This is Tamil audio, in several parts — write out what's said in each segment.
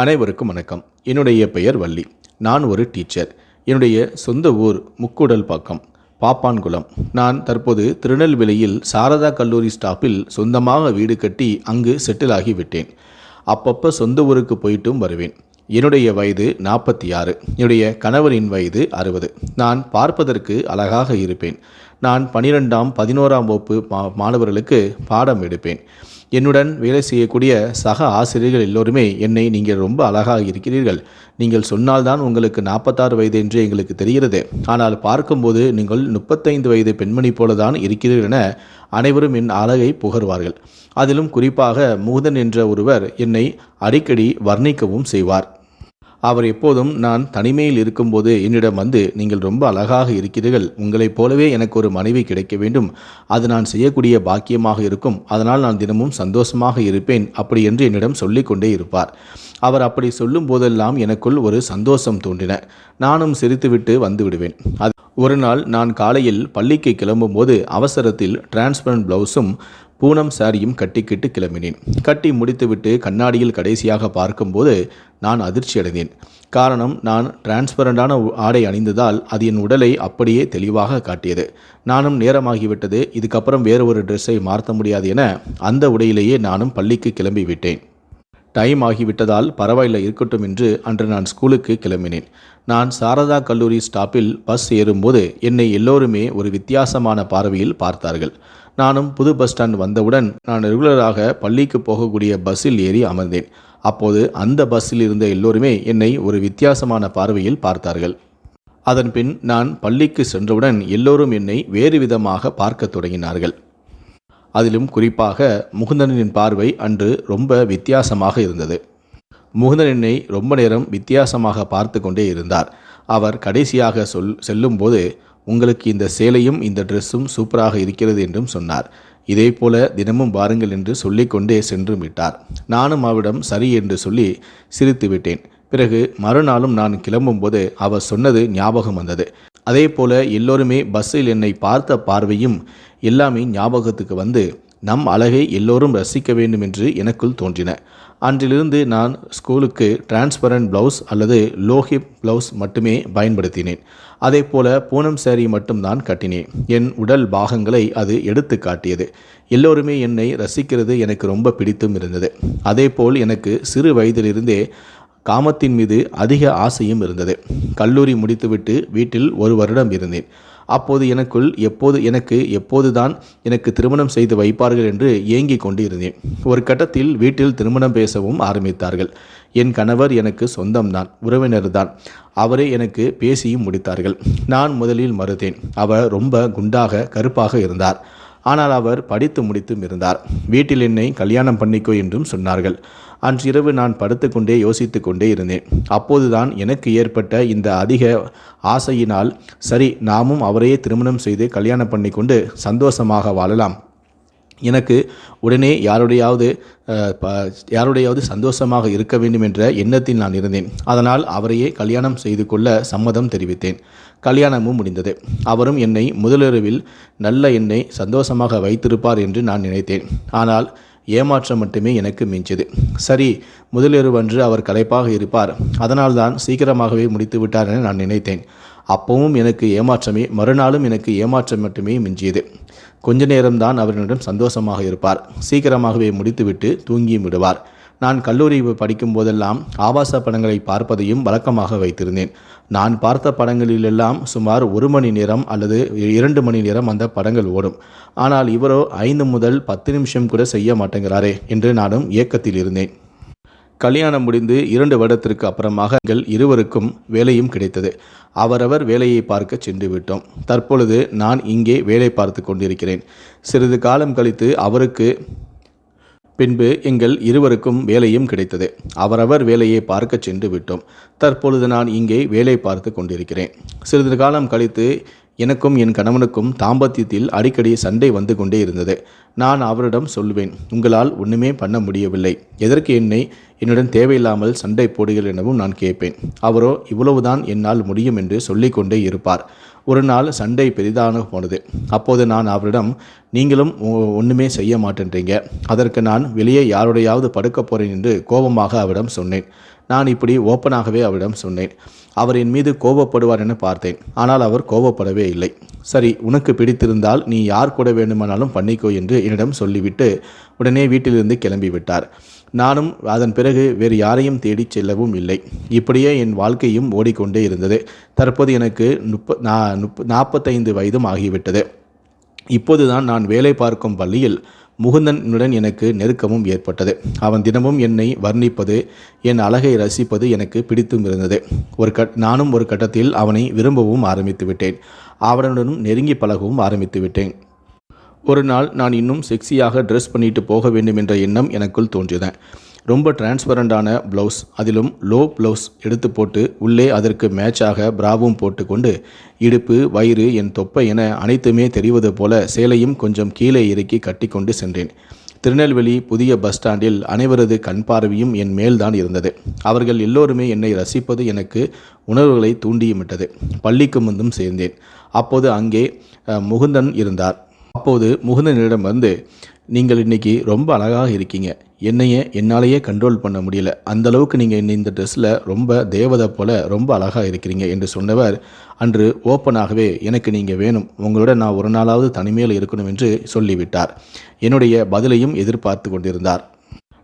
அனைவருக்கும் வணக்கம். என்னுடைய பெயர் வள்ளி. நான் ஒரு டீச்சர். என்னுடைய சொந்த ஊர் முக்கூடல் பாக்கம் பாப்பான்குளம். நான் தற்போது திருநெல்வேலியில் சாரதா கல்லூரி ஸ்டாப்பில் சொந்தமாக வீடு கட்டி அங்கு செட்டில் ஆகிவிட்டேன். அப்பப்போ சொந்த ஊருக்கு போயிட்டும் வருவேன். என்னுடைய வயது நாற்பத்தி ஆறு என்னுடைய கணவரின் வயது அறுபது. நான் பார்ப்பதற்கு அழகாக இருப்பேன். நான் பனிரெண்டாம் பதினோராம் வகுப்பு மா மாணவர்களுக்கு பாடம் எடுப்பேன். என்னுடன் வேலை செய்யக்கூடிய சக ஆசிரியர்கள் எல்லோருமே என்னை நீங்கள் ரொம்ப அழகாக இருக்கிறீர்கள். நீங்கள் சொன்னால்தான் உங்களுக்கு நாற்பத்தாறு வயது என்று எங்களுக்கு தெரிகிறது. ஆனால் பார்க்கும்போது நீங்கள் முப்பத்தைந்து வயது பெண்மணி போலதான் இருக்கிறீர்கள் என அனைவரும் என் அழகை புகழ்வார்கள் அதிலும் குறிப்பாக மூதன் என்ற ஒருவர் என்னை அடிக்கடி வர்ணிக்கவும் செய்வார். அவர் எப்போதும் நான் தனிமையில் இருக்கும்போது என்னிடம் வந்து நீங்கள் ரொம்ப அழகாக இருக்கிறீர்கள். உங்களைப் போலவே எனக்கு ஒரு மனைவி கிடைக்க வேண்டும். அது நான் செய்யக்கூடிய பாக்கியமாக இருக்கும். அதனால் நான் தினமும் சந்தோஷமாக இருப்பேன். அப்படி என்று என்னிடம் சொல்லிக்கொண்டே இருப்பார். அவர் அப்படி சொல்லும் போதெல்லாம் எனக்குள் ஒரு சந்தோஷம் தோன்றின. நானும் சிரித்துவிட்டு வந்து விடுவேன். அது ஒரு நாள் நான் காலையில் பள்ளிக்கு கிளம்பும்போது அவசரத்தில் டிரான்ஸ்பரண்ட் ப்ளவுஸும் பூனம் சாரியும் கட்டிக்கிட்டு கிளம்பினேன். கட்டி முடித்துவிட்டு கண்ணாடியில் கடைசியாக பார்க்கும்போது நான் அதிர்ச்சி அடைந்தேன். காரணம் நான் டிரான்ஸ்பரண்டான ஆடை அணிந்ததால் அது என் உடலை அப்படியே தெளிவாக காட்டியது. நானும் நேரமாகிவிட்டது இதுக்கப்புறம் வேறு ஒரு ட்ரெஸ்ஸை மாற்ற முடியாது என அந்த உடையிலேயே நானும் பள்ளிக்கு கிளம்பி விட்டேன் டைம் ஆகிவிட்டதால் பரவாயில்லை இருக்கட்டும் என்று அன்று நான் ஸ்கூலுக்கு கிளம்பினேன். நான் சாரதா கல்லூரி ஸ்டாப்பில் பஸ் ஏறும்போது என்னை எல்லோருமே ஒரு வித்தியாசமான பார்வையில் பார்த்தார்கள். நானும் புது பஸ் ஸ்டாண்ட் வந்தவுடன் நான் ரெகுலராக பள்ளிக்கு போகக்கூடிய பஸ்ஸில் ஏறி அமர்ந்தேன். அப்போது அந்த பஸ்ஸில் இருந்த எல்லோருமே என்னை ஒரு வித்தியாசமான பார்வையில் பார்த்தார்கள். அதன் பின் நான் பள்ளிக்கு சென்றவுடன் எல்லோரும் என்னை வேறு விதமாக பார்க்கத் தொடங்கினார்கள். அதிலும் குறிப்பாக முகுந்தனின் பார்வை அன்று ரொம்ப வித்தியாசமாக இருந்தது. முகுந்தன் என்னை ரொம்ப நேரம் வித்தியாசமாக பார்த்து கொண்டே இருந்தார். அவர் கடைசியாக சொல் செல்லும்போது உங்களுக்கு இந்த சேலையும் இந்த ட்ரெஸ்ஸும் சூப்பராக இருக்கிறது என்றும் சொன்னார். இதே போல தினமும் பாருங்கள் என்று சொல்லிக்கொண்டே சென்று விட்டார். நானும் அவரிடம் சரி என்று சொல்லி சிரித்து விட்டேன். பிறகு மறுநாளும் நான் கிளம்பும்போது அவர் சொன்னது ஞாபகம் வந்தது. அதே போல எல்லோருமே பஸ்ஸில் என்னை பார்த்த பார்வையும் எல்லாமே ஞாபகத்துக்கு வந்து நம் அழகை எல்லோரும் ரசிக்க வேண்டும் என்று எனக்குள் தோன்றின. அன்றிலிருந்து நான் ஸ்கூலுக்கு டிரான்ஸ்பரண்ட் ப்ளவுஸ் அல்லது லோஹிப் ப்ளவுஸ் மட்டுமே பயன்படுத்தினேன். அதே போல பூனம் சேரீ மட்டும்தான் கட்டினேன். என் உடல் பாகங்களை அது எடுத்து காட்டியது. எல்லோருமே என்னை ரசிக்கிறது எனக்கு ரொம்ப பிடித்தும் இருந்தது. அதேபோல் எனக்கு சிறு வயதிலிருந்தே காமத்தின் மீது அதிக ஆசையும் இருந்தது. கல்லூரி முடித்துவிட்டு வீட்டில் ஒரு வருடம் இருந்தேன். அப்போது எனக்குள் எப்போது எனக்கு எப்போதுதான் எனக்கு திருமணம் செய்து வைப்பார்கள் என்று ஏங்கிக் கொண்டு இருந்தேன் ஒரு கட்டத்தில் வீட்டில் திருமணம் பேசவும் ஆரம்பித்தார்கள். என் கணவர் எனக்கு சொந்தம்தான் உறவினர் தான் அவரே எனக்கு பேசியும் முடித்தார்கள். நான் முதலில் மறுத்தேன். அவர் ரொம்ப குண்டாக கருப்பாக இருந்தார். ஆனால் அவர் படித்து முடித்தும் இருந்தார். வீட்டில் என்னை கல்யாணம் பண்ணிக்கோ என்றும் சொன்னார்கள். அன்றிரவு நான் படுத்துக்கொண்டே யோசித்து கொண்டே இருந்தேன். அப்போதுதான் எனக்கு ஏற்பட்ட இந்த அதிக ஆசையினால் சரி நாமும் அவரையே திருமணம் செய்து கல்யாணம் பண்ணி கொண்டு சந்தோஷமாக வாழலாம். எனக்கு உடனே யாருடையாவது யாருடையாவது சந்தோஷமாக இருக்க வேண்டும் என்ற எண்ணத்தில் நான் இருந்தேன். அதனால் அவரையே கல்யாணம் செய்து கொள்ள சம்மதம் தெரிவித்தேன். கல்யாணமும் முடிந்தது. அவரும் என்னை முதலிரவில் நல்ல என்னை சந்தோஷமாக வைத்திருப்பார் என்று நான் நினைத்தேன். ஆனால் ஏமாற்றம் மட்டுமே எனக்கு மிஞ்சது. சரி முதலிரவன்று அவர் களைப்பாக இருப்பார். அதனால்தான் சீக்கிரமாகவே முடித்து விட்டார் என நான் நினைத்தேன். அப்பவும் எனக்கு ஏமாற்றமே மறுநாளும் எனக்கு ஏமாற்றம் மட்டுமே மிஞ்சியது. கொஞ்ச நேரம்தான் அவரிடம் சந்தோஷமாக இருப்பார். சீக்கிரமாகவே முடித்துவிட்டு தூங்கியும் விடுவார். நான் கல்லூரி படிக்கும் போதெல்லாம் ஆபாச படங்களை பார்ப்பதையும் வழக்கமாக வைத்திருந்தேன். நான் பார்த்த படங்களிலெல்லாம் சுமார் ஒரு மணி நேரம் அல்லது இரண்டு மணி நேரம் அந்த படங்கள் ஓடும். ஆனால் இவரோ ஐந்து முதல் பத்து நிமிஷம் கூட செய்ய மாட்டேங்கிறாரே என்று நானும் இயக்கத்தில் இருந்தேன். கல்யாணம் முடிந்து இரண்டு வருடத்திற்கு அப்புறமாக எங்கள் இருவருக்கும் வேலையும் கிடைத்தது. அவரவர் வேலையை பார்க்க சென்று விட்டோம். தற்பொழுது நான் இங்கே வேலை பார்த்து கொண்டிருக்கிறேன். சிறிது காலம் கழித்து அவருக்கு பின்பு எங்கள் இருவருக்கும் வேலையும் கிடைத்தது. அவரவர் வேலையை பார்க்க சென்று விட்டோம். தற்பொழுது நான் இங்கே வேலை பார்த்து கொண்டிருக்கிறேன். சிறிது காலம் கழித்து எனக்கும் என் கணவனுக்கும் தாம்பத்தியத்தில் அடிக்கடி சண்டை வந்து கொண்டே இருந்தது. நான் அவரிடம் சொல்லுவேன் உங்களால் ஒன்றுமே பண்ண முடியவில்லை. எதற்கு என்னை என்னுடன் தேவையில்லாமல் சண்டை போடுகள் எனவும் நான் கேட்பேன். அவரோ இவ்வளவுதான் என்னால் முடியும் என்று சொல்லிக்கொண்டே இருப்பார். ஒரு நாள் சண்டை பெரிதான போனது. அப்போது நான் அவரிடம் நீங்களும் ஒ- செய்ய மாட்டேன்றீங்க. அதற்கு நான் வெளியே யாருடையாவது படுக்க போகிறேன் என்று கோபமாக அவரிடம் சொன்னேன். நான் இப்படி ஓப்பனாகவே அவரிடம் சொன்னேன். அவர் என் மீது கோபப்படுவார் என பார்த்தேன். ஆனால் அவர் கோபப்படவே இல்லை. சரி உனக்கு பிடித்திருந்தால் நீ யார் கூட வேண்டுமானாலும் பண்ணிக்கோ என்று என்னிடம் சொல்லிவிட்டு உடனே வீட்டிலிருந்து கிளம்பிவிட்டார். நானும் அதன் பிறகு வேறு யாரையும் தேடிச் செல்லவும் இல்லை. இப்படியே என் வாழ்க்கையும் ஓடிக்கொண்டே இருந்தது. தற்போது எனக்கு முப்ப நா முப்ப நாற்பத்தைந்து வயதும் ஆகிவிட்டது. இப்போதுதான் நான் வேலை பார்க்கும் பள்ளியில் முகுந்தனுடன் எனக்கு நெருக்கமும் ஏற்பட்டது. அவன் தினமும் என்னை வர்ணிப்பது என் அழகை ரசிப்பது எனக்கு பிடித்தும் இருந்தது. ஒரு கட் நானும் ஒரு கட்டத்தில் அவனை விரும்பவும் ஆரம்பித்து விட்டேன். அவனுடனும் நெருங்கி பழகவும் ஆரம்பித்து விட்டேன். ஒரு நாள் நான் இன்னும் செக்ஸியாக ட்ரெஸ் பண்ணிட்டு போக வேண்டும் என்ற எண்ணம் எனக்குள் தோன்றியது. ரொம்ப டிரான்ஸ்பரண்டான ப்ளவுஸ் அதிலும் லோ ப்ளவுஸ் எடுத்து போட்டு உள்ளே அதற்கு மேட்சாக பிராவும் போட்டுக்கொண்டு இடுப்பு வயிறு என் தொப்பை என அனைத்துமே தெரிவது போல சேலையும் கொஞ்சம் கீழே இறக்கி கட்டிக்கொண்டு சென்றேன். திருநெல்வேலி புதிய பஸ் ஸ்டாண்டில் அனைவரது கண் பார்வையும் என் மேல்தான் இருந்தது. அவர்கள் எல்லோருமே என்னை ரசிப்பது எனக்கு உணர்வுகளை தூண்டியுமிட்டது. பள்ளிக்கு முந்தும் சேர்ந்தேன். அப்போது அங்கே முகுந்தன் இருந்தார். அப்போது முகுந்தனிடம் வந்து நீங்கள் இன்னைக்கு ரொம்ப அழகாக இருக்கீங்க. என்னையே என்னாலேயே கண்ட்ரோல் பண்ண முடியல. அந்த அளவுக்கு நீங்கள் இந்த ட்ரெஸ்ஸில் ரொம்ப தேவதை போல ரொம்ப அழகாக இருக்கிறீங்க என்று சொன்னவர் அன்று ஓப்பனாகவே எனக்கு நீங்கள் வேணும். உங்களோட நான் ஒரு நாளாவது தனிமையில் இருக்கணும் என்று சொல்லிவிட்டார். என்னுடைய பதிலையும் எதிர்பார்த்து கொண்டிருந்தார்.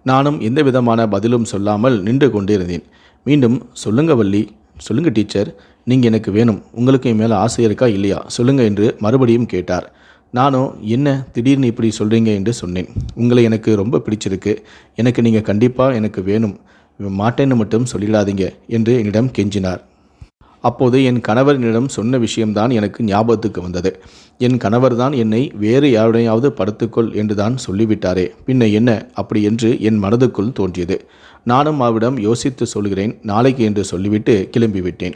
நானும் எந்த விதமான பதிலும் சொல்லாமல் நின்று கொண்டிருந்தேன். மீண்டும் சொல்லுங்க வள்ளி. சொல்லுங்க டீச்சர். நீங்கள் எனக்கு வேணும். உங்களுக்கு என் மேலே ஆசை இருக்கா இல்லையா? சொல்லுங்க என்று மறுபடியும் கேட்டார். நானும் என்ன திடீர்னு இப்படி சொல்கிறீங்க என்று சொன்னேன். உங்களை எனக்கு ரொம்ப பிடிச்சிருக்கு. எனக்கு நீங்கள் கண்டிப்பாக எனக்கு வேணும். மாட்டேன்னு மட்டும் சொல்லிடாதீங்க என்று என்னிடம் கெஞ்சினார். அப்போது என் கணவரினிடம் சொன்ன விஷயம்தான் எனக்கு ஞாபகத்துக்கு வந்தது. என் கணவர் தான் என்னை வேறு யாருடையாவது படுத்துக்கொள் என்றுதான் சொல்லிவிட்டாரே. பின்ன என்ன அப்படி என்று என் மனதுக்குள் தோன்றியது. நானும் அவரிடம் யோசித்து சொல்கிறேன். நாளைக்கு என்று சொல்லிவிட்டு கிளம்பிவிட்டேன்.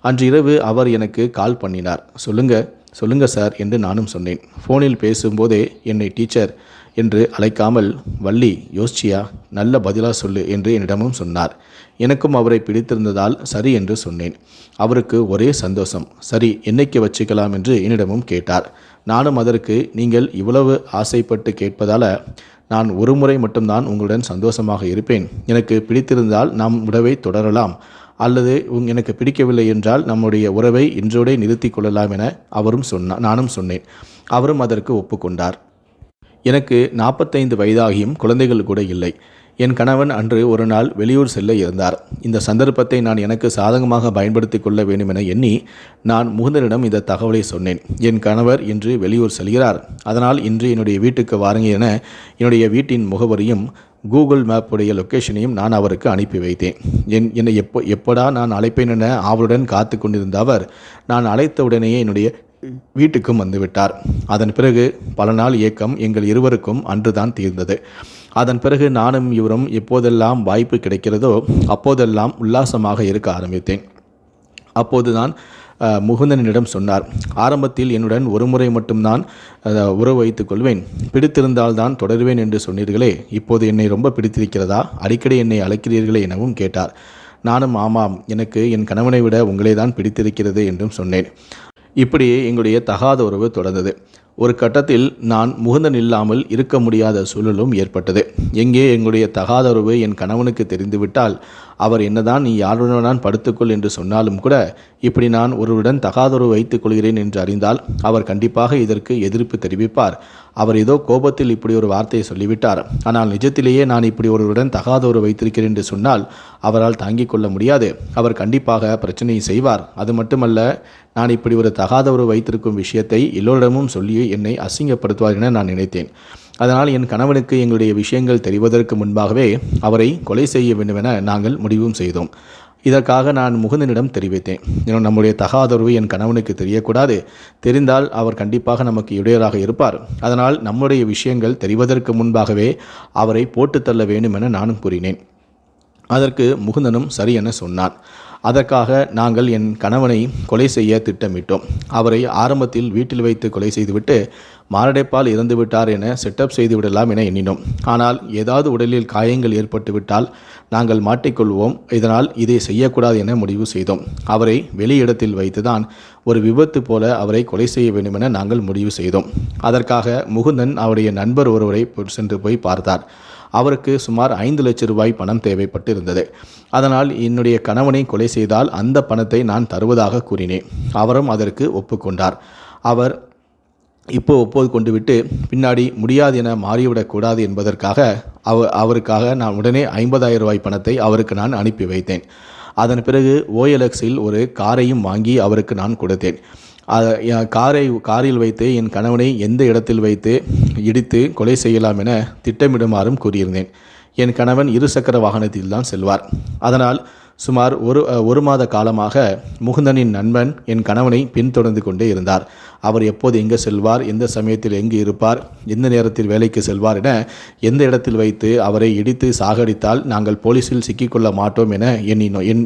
அன்று இரவு அவர் எனக்கு கால் பண்ணினார். சொல்லுங்கள் சொல்லுங்க சார் என்று நானும் சொன்னேன். ஃபோனில் பேசும்போதே என்னை டீச்சர் என்று அழைக்காமல் வள்ளி யோசிச்சியா? நல்ல பதிலாக சொல்லு என்று என்னிடமும் சொன்னார். எனக்கும் அவரை பிடித்திருந்ததால் சரி என்று சொன்னேன். அவருக்கு ஒரே சந்தோஷம். சரி என்னைக்கு வச்சுக்கலாம்? என்று என்னிடமும் கேட்டார். நானும் அதற்கு நீங்கள் இவ்வளவு ஆசைப்பட்டு கேட்பதால் நான் ஒரு முறை மட்டும்தான் உங்களுடன் சந்தோஷமாக இருப்பேன். எனக்கு பிடித்திருந்தால் நாம் உடவை தொடரலாம். அல்லது உங் எனக்கு பிடிக்கவில்லை என்றால் நம்முடைய உறவை இன்றோடே நிறுத்தி கொள்ளலாம் என அவரும் சொன்னா நானும் சொன்னேன். அவரும் அதற்கு ஒப்புக்கொண்டார். எனக்கு நாற்பத்தைந்து வயதாகியும் குழந்தைகள் கூட இல்லை. என் கணவன் அன்று ஒரு நாள் வெளியூர் செல்ல இருந்தார். இந்த சந்தர்ப்பத்தை நான் எனக்கு சாதகமாக பயன்படுத்தி கொள்ள வேண்டும் என எண்ணி நான் முகுந்தனிடம் இந்த தகவலை சொன்னேன். என் கணவர் இன்று வெளியூர் செல்கிறார். அதனால் இன்று என்னுடைய வீட்டுக்கு வாருங்க என என்னுடைய வீட்டின் முகவரியும் கூகுள் மேப்புடைய லொக்கேஷனையும் நான் அவருக்கு அனுப்பி வைத்தேன். என் என்னை எப்போ எப்படா நான் அழைப்பேன் என ஆவலுடன் காத்து கொண்டிருந்த அவர் நான் அழைத்த உடனேயே என்னுடைய வீட்டுக்கும் வந்துவிட்டார் அதன் பிறகு பல நாள் இயக்கம் எங்கள் இருவருக்கும் அன்றுதான் தீர்ந்தது. அதன் பிறகு நானும் இவரும் எப்போதெல்லாம் வாய்ப்பு கிடைக்கிறதோ அப்போதெல்லாம் உல்லாசமாக இருக்க ஆரம்பித்தேன். அப்போதுதான் முகுந்தனிடம் சொன்னார். ஆரம்பத்தில் என்னுடன் ஒரு முறை மட்டும்தான் உறவு வைத்துக் கொள்வேன். பிடித்திருந்தால் தான் தொடருவேன் என்று சொன்னீர்களே இப்போது என்னை ரொம்ப பிடித்திருக்கிறதா? அடிக்கடி என்னை அழைக்கிறீர்களே எனவும் கேட்டார். நானும் ஆமாம் எனக்கு என் கணவனை விட உங்களே தான் பிடித்திருக்கிறது என்றும் சொன்னேன். இப்படியே எங்களுடைய தகாத உறவு தொடர்ந்தது. ஒரு கட்டத்தில் நான் முகுந்தன் இல்லாமல் இருக்க முடியாத சூழலும் ஏற்பட்டது. எங்கே எங்களுடைய தகாத உறவு என் கணவனுக்கு தெரிந்துவிட்டால் அவர் என்னதான் நீ யாருடன் படுத்துக்கொள் என்று சொன்னாலும் கூட இப்படி நான் ஒருவருடன் தகாதொரு வைத்துக் கொள்கிறேன் என்று அறிந்தால் அவர் கண்டிப்பாக இதற்கு எதிர்ப்பு தெரிவிப்பார். அவர் ஏதோ கோபத்தில் இப்படி ஒரு வார்த்தையை சொல்லிவிட்டார். ஆனால் நிஜத்திலேயே நான் இப்படி ஒருவருடன் தகாதொரு வைத்திருக்கிறேன் என்று சொன்னால் அவரால் தாங்கிக் கொள்ள முடியாது. அவர் கண்டிப்பாக பிரச்சனையை செய்வார். அது மட்டுமல்ல நான் இப்படி ஒரு தகாதொரு வைத்திருக்கும் விஷயத்தை எல்லோரிடமும் சொல்லி என்னை அசிங்கப்படுத்துவார் என நான் நினைத்தேன். அதனால் என் கணவனுக்கு எங்களுடைய விஷயங்கள் தெரிவதற்கு முன்பாகவே அவரை கொலை செய்ய வேண்டுமென நாங்கள் முடிவும் செய்தோம். இதற்காக நான் முகுந்தனிடம் தெரிவித்தேன். நம்முடைய தகாதொருவு என் கணவனுக்கு தெரியக்கூடாது. தெரிந்தால் அவர் கண்டிப்பாக நமக்கு இடையராக இருப்பார். அதனால் நம்முடைய விஷயங்கள் தெரிவதற்கு முன்பாகவே அவரை போட்டுத்தள்ள வேண்டுமென வேண்டும் என நானும் கூறினேன். அதற்கு முகுந்தனும் சரி என சொன்னான். அதற்காக நாங்கள் என் கணவனை கொலை செய்ய திட்டமிட்டோம். அவரை ஆரம்பத்தில் வீட்டில் வைத்து கொலை செய்துவிட்டு மாரடைப்பால் இறந்துவிட்டார் என செட்டப் செய்து விடலாம் என எண்ணினோம். ஆனால் ஏதாவது உடலில் காயங்கள் ஏற்பட்டுவிட்டால் நாங்கள் மாட்டிக்கொள்வோம். இதனால் இதை செய்யக்கூடாது என முடிவு செய்தோம். அவரை வெளியிடத்தில் வைத்துதான் ஒரு விபத்து போல அவரை கொலை செய்ய வேண்டும் என நாங்கள் முடிவு செய்தோம். அதற்காக முகுந்தன் அவருடைய நண்பர் ஒருவரை சென்று போய் பார்த்தார். அவருக்கு சுமார் ஐந்து லட்சம் ரூபாய் பணம் தேவைப்பட்டு இருந்தது அதனால் என்னுடைய கணவனை கொலை செய்தால் அந்த பணத்தை நான் தருவதாக கூறினேன். அவரும் அதற்கு ஒப்புக்கொண்டார். அவர் இப்போ ஒப்போது கொண்டு விட்டு பின்னாடி முடியாது என மாறிவிடக்கூடாது என்பதற்காக அவ அவருக்காக நான் உடனே ஐம்பதாயிரம் ரூபாய் பணத்தை அவருக்கு நான் அனுப்பி வைத்தேன். அதன் பிறகு ஓஎல்எக்ஸில் ஒரு காரையும் வாங்கி அவருக்கு நான் கொடுத்தேன். காரை காரில் வைத்து என் கணவனை எந்த இடத்தில் வைத்து இடித்து கொலை செய்யலாம் என திட்டமிடுமாறும் கூறியிருந்தேன். என் கணவன் இருசக்கர வாகனத்தில் தான் செல்வார். அதனால் சுமார் ஒரு ஒரு மாத காலமாக முகுந்தனின் நண்பன் என் கணவனை பின்தொடர்ந்து கொண்டே இருந்தார். அவர் எப்போது எங்கே செல்வார் எந்த சமயத்தில் எங்கு இருப்பார் எந்த நேரத்தில் வேலைக்கு செல்வார் என எந்த இடத்தில் வைத்து அவரை இடித்து சாகடித்தால் நாங்கள் போலீஸில் சிக்கிக்கொள்ள மாட்டோம் என எண்ணினோம் என்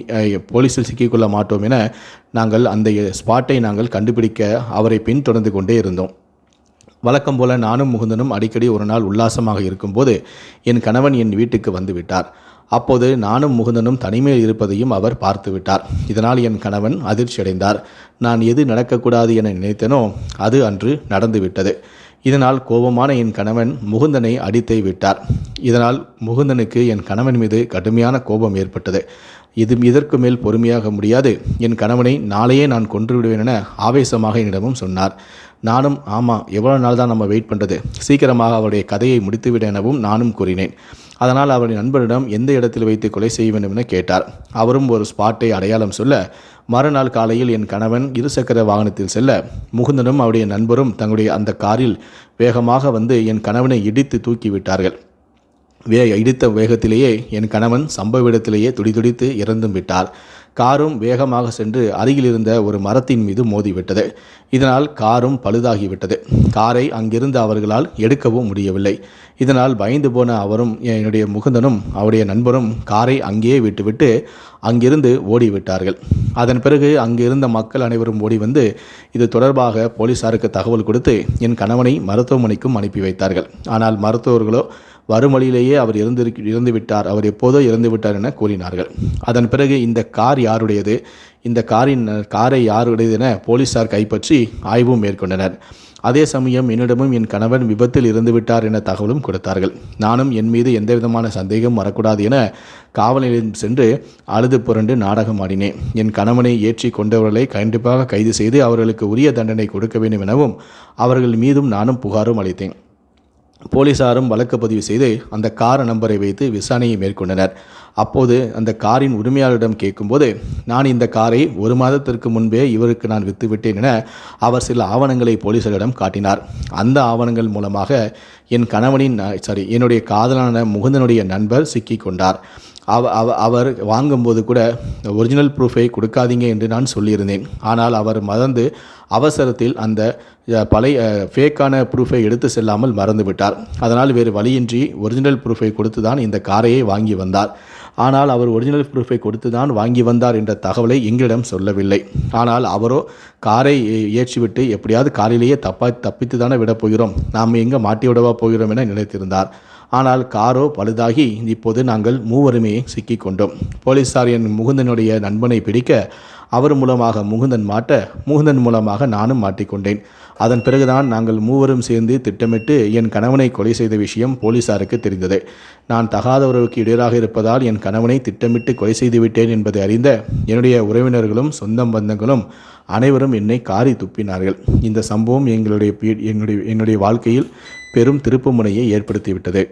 போலீஸில் சிக்கிக்கொள்ள மாட்டோம் என நாங்கள் அந்த ஸ்பாட்டை நாங்கள் கண்டுபிடிக்க அவரை பின்தொடர்ந்து கொண்டே இருந்தோம். வழக்கம் போல நானும் முகுந்தனும் அடிக்கடி ஒரு நாள் உல்லாசமாக இருக்கும்போது என் கணவன் என் வீட்டுக்கு வந்து விட்டார். அப்போது நானும் முகுந்தனும் தனிமையில் இருப்பதையும் அவர் பார்த்துவிட்டார். இதனால் என் கணவன் அதிர்ச்சியடைந்தார். நான் எது நடக்கக்கூடாது என நினைத்தனோ அது அன்று நடந்துவிட்டது. இதனால் கோபமான என் கணவன் முகுந்தனை அடித்தே விட்டார். இதனால் முகுந்தனுக்கு என் கணவன் மீது கடுமையான கோபம் ஏற்பட்டது. இது இதற்கு மேல் பொறுமையாக முடியாது. என் கணவனை நாளையே நான் கொன்று விடுவேன் என ஆவேசமாக என்னிடமும் சொன்னார். நானும் ஆமாம் எவ்வளோ நாள் தான் நம்ம வெயிட் பண்ணுறது சீக்கிரமாக அவருடைய கதையை முடித்துவிட எனவும் நானும் கூறினேன். அதனால் அவருடைய நண்பரிடம் எந்த இடத்தில் வைத்து கொலை செய்ய வேண்டும் என கேட்டார். அவரும் ஒரு ஸ்பாட்டை அடையாளம் சொல்ல மறுநாள் காலையில் என் கணவன் இருசக்கர வாகனத்தில் செல்ல முகுந்தனும் அவருடைய நண்பரும் தங்களுடைய அந்த காரில் வேகமாக வந்து என் கணவனை இடித்து தூக்கி விட்டார்கள். வே இடித்த வேகத்திலேயே என் கணவன் சம்பவ இடத்திலேயே துடிதுடித்து இறந்தும் விட்டார். காரும் வேகமாக சென்று அருகில் இருந்த ஒரு மரத்தின் மீது மோதிவிட்டது. இதனால் காரும் பழுதாகிவிட்டது. காரை அங்கிருந்து அவர்களால் எடுக்கவும் முடியவில்லை. இதனால் பயந்து போன அவரும் என்னுடைய முகுந்தனும் அவருடைய நண்பரும் காரை அங்கேயே விட்டுவிட்டு அங்கிருந்து ஓடிவிட்டார்கள். அதன் பிறகு அங்கிருந்த மக்கள் அனைவரும் ஓடி வந்து இது தொடர்பாக போலீசாருக்கு தகவல் கொடுத்து என் கணவனை மருத்துவமனைக்கும் அனுப்பி வைத்தார்கள். ஆனால் மருத்துவர்களோ வரும் வழியிலேயே அவர் இறந்து இறந்து விட்டார் அவர் எப்போதோ இறந்து விட்டார் என கூறினார்கள். அதன் பிறகு இந்த கார் யாருடையது? இந்த காரின் காரை யாருடையது என போலீசார் கைப்பற்றி ஆய்வும் மேற்கொண்டனர். அதே சமயம் என்னிடமும் என் கணவன் விபத்தில் இறந்துவிட்டார் என தகவலும் கொடுத்தார்கள். நானும் என் மீது எந்த விதமான சந்தேகம் வரக்கூடாது என காவல் நிலையம் சென்று அழுது புரண்டு நாடகம் ஆடினேன். என் கணவனை ஏற்றி கொண்டவர்களை கண்டிப்பாக கைது செய்து அவர்களுக்கு உரிய தண்டனை கொடுக்க வேண்டும் எனவும் அவர்கள் மீதும் நானும் புகாரும் அளித்தேன். போலீசாரும் வழக்கு பதிவு செய்து அந்த கார் நம்பரை வைத்து விசாரணையை மேற்கொண்டனர். அப்போது அந்த காரின் உரிமையாளரிடம் கேட்கும்போது நான் இந்த காரை ஒரு மாதத்திற்கு முன்பே இவருக்கு நான் விற்றுவிட்டேன் என அவர் சில ஆவணங்களை போலீசாரிடம் காட்டினார். அந்த ஆவணங்கள் மூலமாக என் கணவனின் சாரி என்னுடைய காதலான முகுந்தனுடைய நண்பர் சிக்கிக் கொண்டார். அவ அவ அவர் வாங்கும்போது கூட ஒரிஜினல் ப்ரூஃபை கொடுக்காதீங்க என்று நான் சொல்லியிருந்தேன். ஆனால் அவர் மறந்து அவசரத்தில் அந்த பழைய ஃபேக்கான ப்ரூஃபை எடுத்து செல்லாமல் மறந்துவிட்டார் அதனால் வேறு வழியின்றி ஒரிஜினல் ப்ரூஃபை கொடுத்து தான் இந்த காரையை வாங்கி வந்தார். ஆனால் அவர் ஒரிஜினல் ப்ரூஃபை கொடுத்து தான் வாங்கி வந்தார் என்ற தகவலை எங்களிடம் சொல்லவில்லை. ஆனால் அவரோ காரை ஏ- ஏற்றிவிட்டு எப்படியாவது காரிலேயே தப்பா தப்பித்து தானே விடப் போகிறோம். நாம் எங்கே மாட்டி விடவா போகிறோம் என நினைத்திருந்தார். ஆனால் காரோ பழுதாகி இப்போது நாங்கள் மூவருமே சிக்கிக்கொண்டோம். போலீசார் என் முகுந்தனுடைய நண்பனை பிடிக்க அவர் மூலமாக முகுந்தன் மாட்ட முகுந்தன் மூலமாக நானும் மாட்டிக்கொண்டேன். அதன் பிறகுதான் நாங்கள் மூவரும் சேர்ந்து திட்டமிட்டு என் கணவனை கொலை செய்த விஷயம் போலீசாருக்கு தெரிந்தது. நான் தகாதவர்களுக்கு இடையராக இருப்பதால் என் கணவனை திட்டமிட்டு கொலை செய்து விட்டேன் என்பதை அறிந்த என்னுடைய உறவினர்களும் சொந்தம் பந்தங்களும் அனைவரும் என்னை காரி துப்பினார்கள். இந்த சம்பவம் எங்களுடைய பீ- எங்களுடைய என்னுடைய வாழ்க்கையில் பெரும் திருப்புமுனையை ஏற்படுத்திவிட்டது.